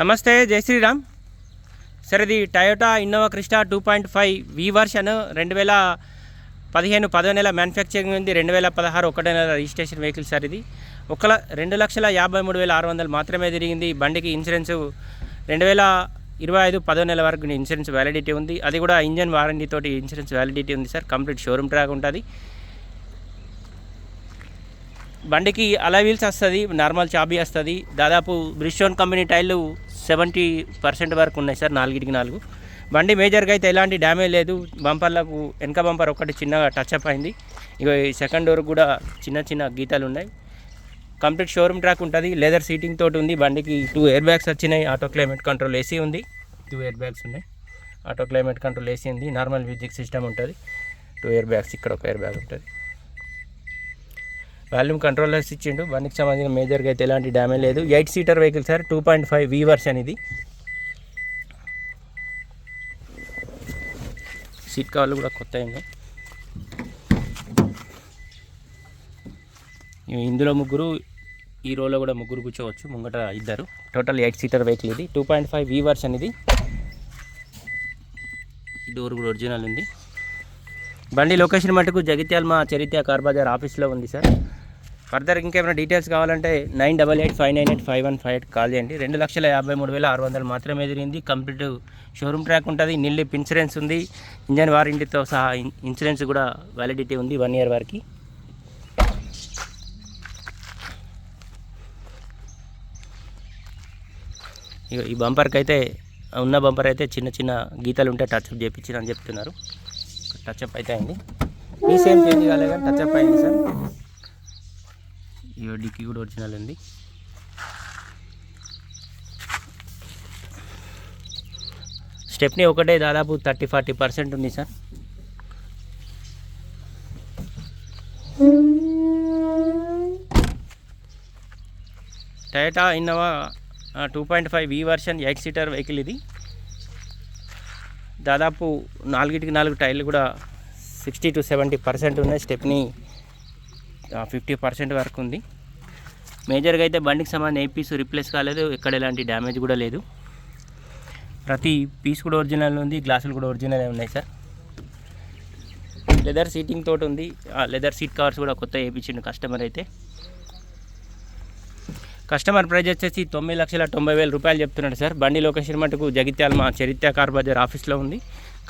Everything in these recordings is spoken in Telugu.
నమస్తే జై శ్రీరామ్. సార్ ఇది Toyota Innova Crysta two point five V version రెండు వేల పదిహేను పదో నెల మ్యానుఫ్యాక్చరింగ్ ఉంది. రెండు వేల పదహారు ఒకటో నెల రిజిస్ట్రేషన్ వెహికల్ సార్ ఇది. ఒక రెండు లక్షల యాభై మూడు వేల ఆరు వందలు మాత్రమే తిరిగింది. బండికి ఇన్సూరెన్స్ రెండు వేల ఇరవై ఐదు పదో నెల వరకు ఇన్సూరెన్స్ వ్యాలిడిటీ ఉంది. అది కూడా ఇంజన్ వారంటీ తోటి ఇన్సూరెన్స్ వ్యాలిడిటీ ఉంది సార్. కంప్లీట్ షోరూమ్ ట్రాక్ ఉంటుంది. బండికి అలా వీల్స్ వస్తుంది నార్మల్ చాబీ వస్తుంది. దాదాపు బ్రిస్టోన్ కంపెనీ టైర్లు సెవెంటీ పర్సెంట్ వరకు ఉన్నాయి సార్ నాలుగిటికి నాలుగు. బండి మేజర్గా అయితే ఎలాంటి డ్యామేజ్ లేదు. బంపర్లకు వెనక బంపర్ ఒకటి చిన్నగా టచ్ అప్ అయింది. ఇక ఈ సెకండ్ డోర్ కూడా చిన్న చిన్న గీతాలు ఉన్నాయి. కంప్లీట్ షోరూమ్ ట్రాక్ ఉంటుంది. లెదర్ సీటింగ్ తోటి ఉంది. బండికి టూ ఎయిర్ బ్యాగ్స్ వచ్చినాయి. ఆటో క్లైమేట్ కంట్రోల్ ఏసీ ఉంది. టూ ఎయిర్ బ్యాగ్స్ ఉన్నాయి. ఆటో క్లైమేట్ కంట్రోల్ ఏసీ ఉంది. నార్మల్ మ్యూజిక్ సిస్టమ్ ఉంటుంది. టూ ఎయిర్ బ్యాగ్స్ ఇక్కడ ఒక ఎయిర్ బ్యాగ్ ఉంటుంది. వాల్యూమ్ కంట్రోలర్స్ ఇచ్చిండు. బండికి సంబంధించిన మేజర్గా అయితే ఎలాంటి డ్యామేజ్ లేదు. Eight seater vehicle sir two point five V version ఇది. సీట్ కవర్లు కూడా కొత్త ఉన్నాయి ఇందులో ముగ్గురు ఈ రోలో కూడా ముగ్గురు కూర్చోవచ్చు. ముంగట ఇద్దరు. టోటల్ ఎయిట్ సీటర్ వెహికల్ ఇది. Two point five V version ఇది. డోర్ కూడా ఒరిజినల్ ఉంది. బండి లొకేషన్ మటుకు జగిత్యాల మా చరిత్ర కార్ బజార్ ఆఫీస్లో ఉంది సార్. ఫర్దర్ ఇంకేమైనా డీటెయిల్స్ కావాలంటే nine double eight five nine eight five one five eight call చేయండి. రెండు లక్షల యాభై మూడు వేల ఆరు వందలు మాత్రమే ఎదిరింది. కంప్లీట్ షోరూమ్ ట్రాక్ ఉంటుంది. నిల్లిప్ ఇన్సూరెన్స్ ఉంది. ఇంజన్ వారంటీతో సహా ఇన్సూరెన్స్ కూడా వ్యాలిడిటీ ఉంది వన్ ఇయర్ వరకు. ఇక ఈ బంపర్కి అయితే ఉన్న బంపర్ అయితే చిన్న చిన్న గీతలు ఉంటే టచ్అప్ చేయించిన అని చెప్తున్నారు. టచ్అప్ అయితే అయింది ఈ సేమ్ చేంజ్ కాలేదు? కానీ టచ్అప్ అయింది సార్? ఈ డిక్కీ కూడా ఒరిజినల్ అండి. స్టెప్ని ఒకటే దాదాపు థర్టీ ఫార్టీ పర్సెంట్ ఉంది sir. Toyota Innova two point five V version eight seater vehicle ఇది. దాదాపు నాలుగిటికి నాలుగు టైర్లు కూడా సిక్స్టీ టు సెవెంటీ పర్సెంట్ ఉన్నాయి. స్టెప్ని ఫిఫ్టీ పర్సెంట్ వరకు ఉంది. మేజర్గా అయితే బండికి సంబంధించిన ఏ పీస్ రిప్లేస్ కాలేదు. ఎక్కడ ఎలాంటి డ్యామేజ్ కూడా లేదు. ప్రతి పీస్ కూడా ఒరిజినల్ ఉంది. గ్లాసులు కూడా ఒరిజినల్ ఉన్నాయి సార్. లెదర్ సీటింగ్ తోటి ఉంది. లెదర్ సీట్ కవర్స్ కూడా కొత్త వేయించిండు కస్టమర్ అయితే. కస్టమర్ ప్రైజ్ వచ్చేసి తొమ్మిది లక్షల తొంభై వేల రూపాయలు చెప్తున్నాడు సార్. బండి లొకేషన్ మటుకు జగిత్యాల మా చరిత్ర కార్ బజార్ ఆఫీస్లో ఉంది.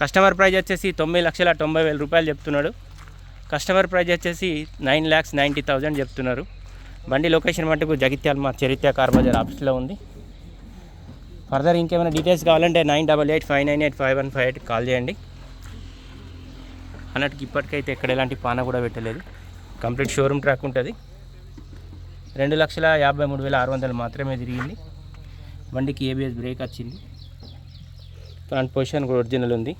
కస్టమర్ ప్రైజ్ వచ్చేసి తొమ్మిది లక్షల తొంభై వేల రూపాయలు చెప్తున్నాడు. కస్టమర్ ప్రైజ్ వచ్చేసి నైన్ ల్యాక్స్ నైంటీ థౌజండ్ చెప్తున్నారు. బండి లొకేషన్ మటుకు జగిత్యాల మా చరిత్ర కార్ బజార్ ఆఫీస్లో ఉంది. ఫర్దర్ ఇంకేమైనా డీటెయిల్స్ కావాలంటే nine double eight five nine eight five one five eight call చేయండి. అన్నట్టుకి ఇప్పటికైతే ఎక్కడ ఎలాంటి పాన కూడా పెట్టలేదు. కంప్లీట్ షోరూమ్ ట్రాక్ ఉంటుంది. రెండు లక్షల యాభై మూడు వేల ఆరు వందలు మాత్రమే తిరిగింది. బండికి ఏబిఎస్ బ్రేక్ వచ్చింది. ఫ్రంట్ పొజిషన్ కూడా ఒరిజినల్ ఉంది.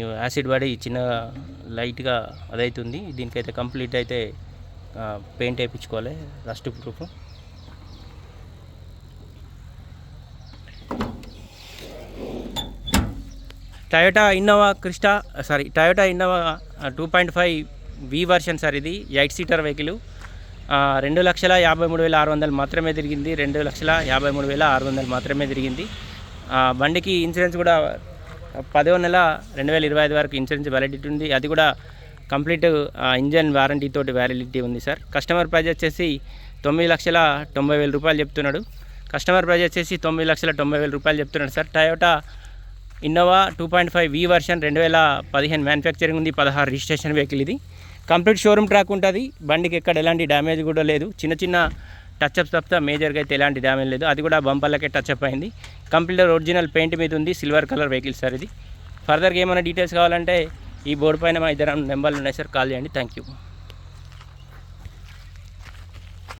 యాసిడ్ పడి చిన్న లైట్గా అదైతుంది. దీనికైతే కంప్లీట్ అయితే పెయింట్ వేయించుకోవాలి. Rust proof Toyota Innova Crysta sorry Toyota Innova two point five V version sir ఇది. ఎయిట్ సీటర్ వెహికల్ రెండు లక్షల యాభై మూడు వేల ఆరు వందలు మాత్రమే తిరిగింది. రెండు లక్షల యాభై మూడు వేల ఆరు వందలు మాత్రమే తిరిగింది. బండికి ఇన్సూరెన్స్ కూడా పదో నెల రెండు వేల ఇరవై ఐదు వరకు ఇన్సూరెన్స్ వ్యాలిడిటీ ఉంది. అది కూడా కంప్లీట్ ఇంజన్ వారంటీ తోటి వ్యాలిడిటీ ఉంది సార్. కస్టమర్ ప్రైజ్ వచ్చేసి తొమ్మిది లక్షల తొంభై వేల రూపాయలు చెప్తున్నాడు. కస్టమర్ ప్రైజ్ వచ్చేసి తొమ్మిది లక్షల తొంభై వేల రూపాయలు చెప్తున్నాడు sir. Toyota Innova two point five V version రెండు వేల పదిహేను మ్యానుఫ్యాక్చరింగ్ ఉంది. పదహారు రిజిస్ట్రేషన్ వెహికల్ ఇది. కంప్లీట్ షోరూమ్ ట్రాక్ ఉంటుంది. బండికి ఎక్కడ ఎలాంటి డ్యామేజ్ కూడా లేదు. చిన్న చిన్న టచ్అప్స్ తప్ప మేజర్గా అయితే ఎలాంటి డ్యామేజ్ లేదు. అది కూడా బంపర్లకే టచ్అప్ అయింది. కంప్లీట్ ఒరిజినల్ పెయింట్ మీద ఉంది సిల్వర్ కలర్ వెహికల్ సార్ ఇది. ఫర్దర్గా ఏమైనా డీటెయిల్స్ కావాలంటే ఈ బోర్డు పైన మా ఇద్దరు నెంబర్లు ఉన్నాయి సార్ కాల్ చేయండి. Thank you.